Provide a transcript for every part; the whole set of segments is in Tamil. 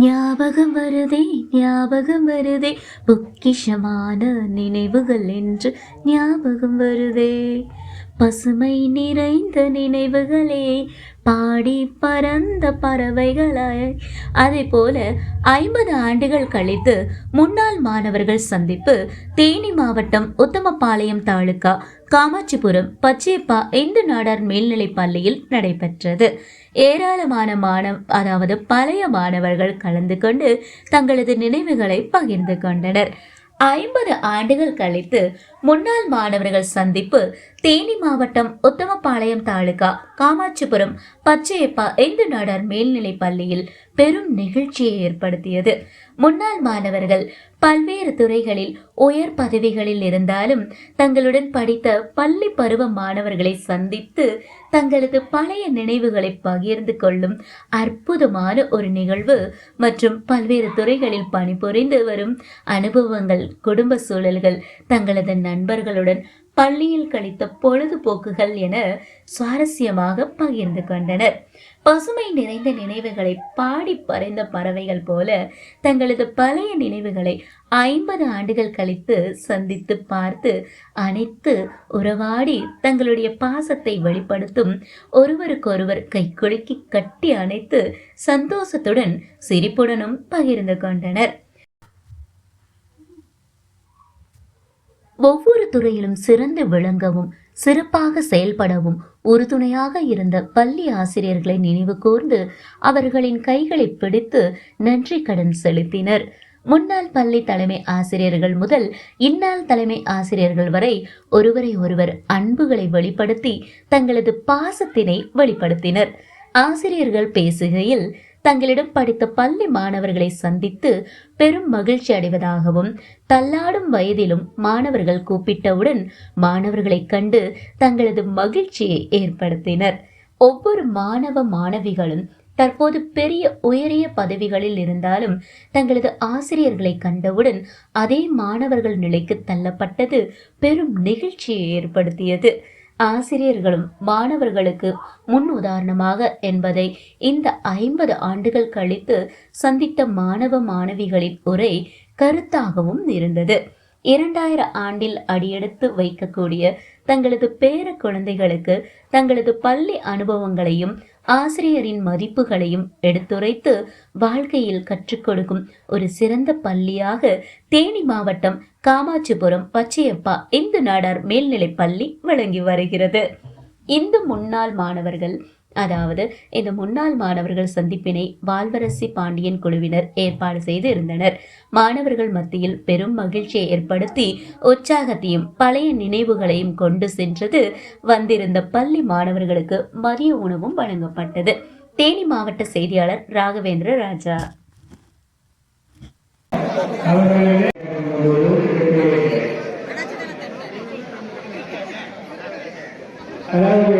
ஞாபகம் வருதே ஞாபகம் வருதே. பொக்கிஷமான நினைவுகள் என்று ஞாபகம் வருதே. பசுமை நிறைந்த நினைவுகளே பாடி பறந்த பறவைகளாய். அதே போல ஐம்பது ஆண்டுகள் கழித்து முன்னாள் மாணவர்கள் சந்திப்பு தேனி மாவட்டம் உத்தமபாளையம் தாலுகா காமாட்சிபுரம் பச்சேப்பா இந்து நாடார் மேல்நிலைப் பள்ளியில் நடைபெற்றது. ஏராளமான மாணவ அதாவது பழைய மாணவர்கள் கலந்து கொண்டு தங்களது நினைவுகளை பகிர்ந்து கொண்டனர். ஐம்பது ஆண்டுகள் கழித்து முன்னாள் மாணவர்கள் சந்திப்பு தேனி மாவட்டம் உத்தமபாளையம் தாலுகா காமாட்சிபுரம் பச்சையப்பா இந்து நாடார் மேல்நிலைப் பள்ளியில் பெரும் நிகழ்ச்சியை ஏற்படுத்தியது. முன்னாள் மாணவர்கள் பல்வேறு துறைகளில் உயர் பதவிகளில் இருந்தாலும் தங்களுடன் படித்த பள்ளி பருவ மாணவர்களை சந்தித்து தங்களது பழைய நினைவுகளை பகிர்ந்து கொள்ளும் அற்புதமான ஒரு நிகழ்வு மற்றும் பல்வேறு துறைகளில் பணிபுரிந்து வரும் அனுபவங்கள் குடும்ப சூழல்கள் தங்களது நண்பர்களுடன் பள்ளியில் கழித்த பொழுதுபோக்குகள் என சுவாரஸ்யமாக பகிர்ந்து கொண்டனர். பசுமை நிறைந்த நினைவுகளை பாடி பறைந்த பறவைகள் போல தங்களது பழைய நினைவுகளை ஐம்பது ஆண்டுகள் கழித்து சந்தித்து பார்த்து அனைத்து உறவாடி தங்களுடைய பாசத்தை வெளிப்படுத்தும் ஒருவருக்கொருவர் கைக்குலுக்கி கட்டி அணைத்து சந்தோஷத்துடன் சிரிப்புடனும் பகிர்ந்து கொண்டனர். ஒவ்வொரு துறையிலும் சிறந்து விளங்கவும் சிறப்பாக செயல்படவும் உறுதுணையாக இருந்த பள்ளி ஆசிரியர்களை நினைவு கூர்ந்து அவர்களின் கைகளை பிடித்து நன்றி கடன் செலுத்தினர். முன்னாள் பள்ளி தலைமை ஆசிரியர்கள் முதல் இந்நாள் தலைமை ஆசிரியர்கள் வரை ஒருவரை ஒருவர் அன்புகளை வெளிப்படுத்தி தங்களது பாசத்தினை வெளிப்படுத்தினர். ஆசிரியர்கள் பேசுகையில் தங்களிடம் படித்த பள்ளி மாணவர்களை சந்தித்து பெரும் மகிழ்ச்சி அடைவதாகவும் தள்ளாடும் வயதிலும் மாணவர்கள் கூப்பிட்டவுடன் மாணவர்களைக் கண்டு தங்களது மகிழ்ச்சியை ஏற்படுத்தினர். ஒவ்வொரு மாணவ மாணவிகளும் தற்போது பெரிய உயரிய பதவிகளில் இருந்தாலும் தங்களது ஆசிரியர்களை கண்டவுடன் அதே மாணவர்கள் நிலைக்கு தள்ளப்பட்டது பெரும் நிகழ்ச்சியை ஏற்படுத்தியது. ஆசிரியர்களும் மாணவர்களுக்கு முன் உதாரணமாக என்பதை இந்த ஐம்பது ஆண்டுகள் கழித்து சந்தித்த மாணவ மாணவிகளின் உரை கருத்தாகவும் இருந்தது. இரண்டாயிரம் ஆண்டில் அடியெடுத்து வைக்கக்கூடிய தங்களது பேர குழந்தைகளுக்கு தங்களது பள்ளி அனுபவங்களையும் ஆசிரியரின் மதிப்புகளையும் எடுத்துரைத்து வாழ்க்கையில் கற்றுக் கொடுக்கும் ஒரு சிறந்த பள்ளியாக தேனி மாவட்டம் காமாட்சிபுரம் பச்சையப்பா இந்து நாடார் மேல்நிலைப் பள்ளி விளங்கி வருகிறது. இந்து முன்னாள் மாணவர்கள் அதாவது இந்த முன்னாள் மாணவர்கள் சந்திப்பினை வால்வரசி பாண்டியன் குழுவினர் ஏற்பாடு செய்து இருந்தனர் மாணவர்கள் மத்தியில் பெரும் மகிழ்ச்சியை ஏற்படுத்தி உற்சாகத்தையும் பழைய நினைவுகளையும் கொண்டு சென்றது வந்திருந்த பள்ளி மாணவர்களுக்கு மதிய உணவும் வழங்கப்பட்டது. தேனி மாவட்ட செய்தியாளர் ராகவேந்திர ராஜா. அதாவது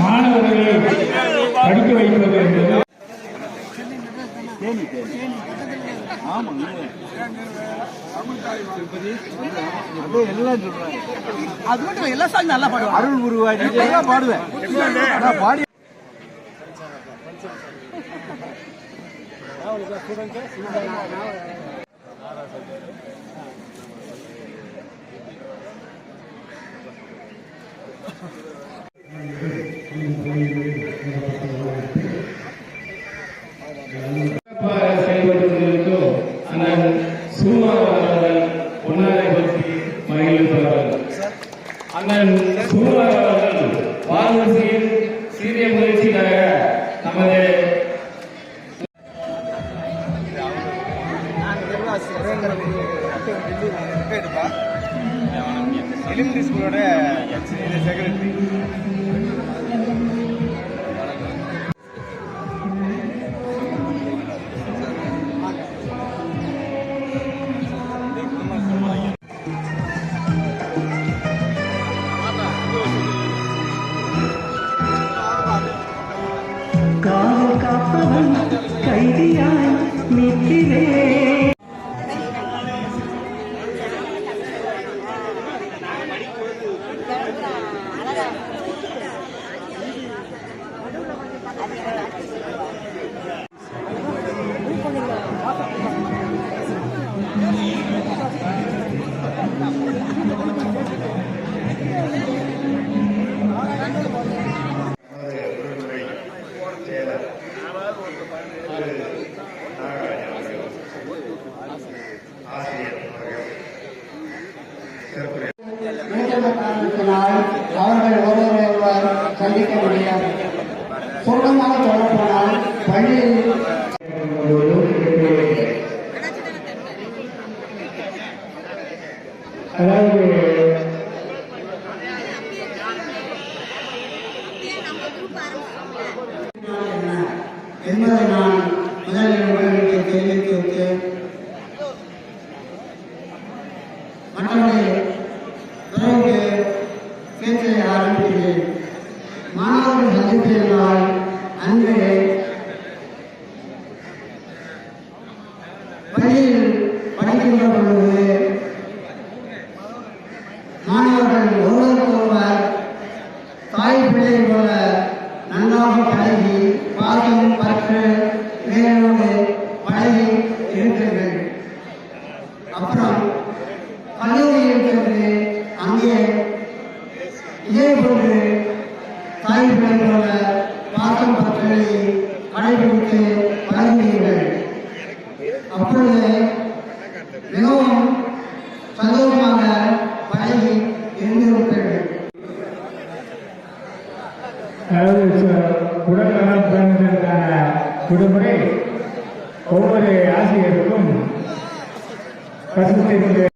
மாணவர்களை படிக்க வைப்பது என்பது ஆமாங்க. அது மட்டும் எல்லா சாமி நல்லா அருள் உருவாடி எல்லாம் பாடுவேன் நான் பாடி Thank you. அவர்கள் பொன்னாரை பற்றி மகிழ்ப்பார்கள் அண்ணன் சுகுமார் அவர்கள் வாரணசியில் சீரிய முயற்சிக்காக நமது எலிமெண்ட்ரி ஸ்கூலோட செக்ரட்டரி காரணத்தினால் அவர்கள் ஒருவரை ஒருவர் சந்திக்க முடியாது சுருக்கமாக சொல்லப்போனால் பள்ளியில் அதாவது என்பதை நான் முதலில் உங்களுக்கு தெரிவித்து விட்டு பிறகு பேச்சை ஆரம்பிக்கிறேன். மாணவர்கள் சந்திப்பினால் அன்று பள்ளியில் படிக்கின்ற பொழுது மாணவர்கள் ஒருவருக்கொருவர் தாய் பிள்ளை போல நன்றாக பழகி பாசம் பற்று வேரோடு பழகி இருக்கிறது அப்புறம் கல்லூரியில் சென்று அங்கே இதே போன்று தாய் பிள்ளை போல பாசம் பற்றை கடைபிடித்து பழகுவீர்கள் அப்பொழுது மிகவும் சந்தோஷமாக பழகி இருந்திருப்பீர்கள் அதாவது உடல்நலம் பேணுவதற்கான விடுமுறை. ஒவ்வொரு ஆசிரியருக்கும் பசுத்தை